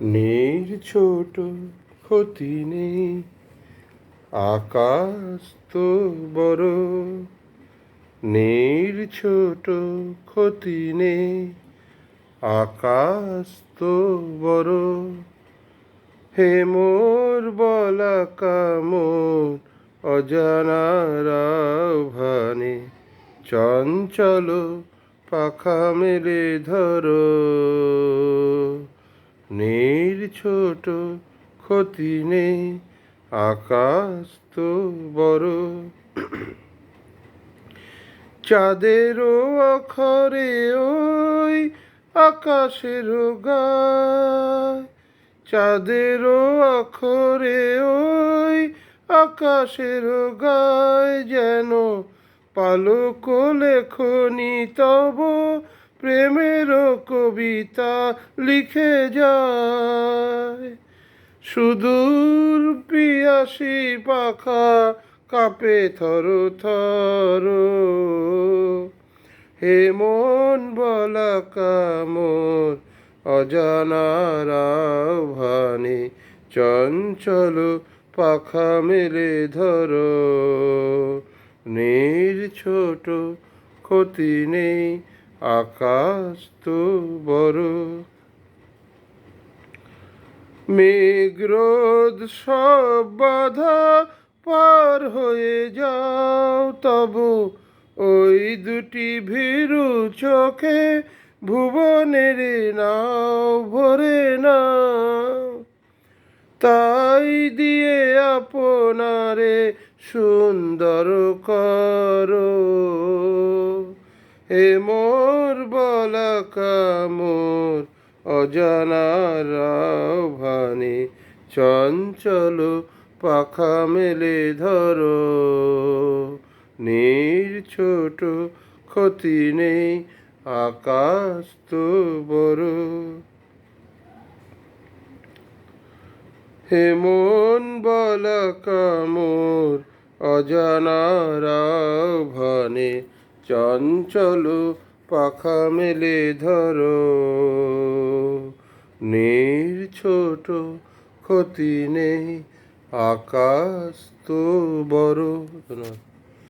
নীর ছোট ক্ষতি নেই, আকাশ তো বড়। নীর ছোট ক্ষতি নেই, আকাশ তো বড়। হে মোর বলা কামন অজানার ভানে চঞ্চল পাখা মেলে ধরো। ছোট ক্ষতি নেই, আকাশ তো বড়। চাঁদেরও অখরে ওই আকাশের গায়। চাঁদেরও অখরে ওই আকাশের গায় যেন পালক লেখনি তব প্রেমের কবিতা লিখে যায়। সুদূর পিয়াসী পাখা কাপে থর থর। হে মন বলা কামর, অজানার ভানে চঞ্চল পাখা মেলে ধর। নীর ছোট ক্ষতি নেই আকাশ তো বড়। মেঘরোদ সব বাধা পার হয়ে যাও তবু। ওই দুটি ভীরু চোখে ভুবনের নাও, ভরে না তাই দিয়ে আপনারে সুন্দর করো। বলা কামোর অজানার ভানে চঞ্চল পাখা মেলে ধরো। নীর ছোট ক্ষতি নেই, আকাশ তো বড়। হে মন বলা কামোর অজানার ভানে চঞ্চল পাখা মেলে ধরো। নীর ছোট ক্ষতি নেই আকাশ তো বড়।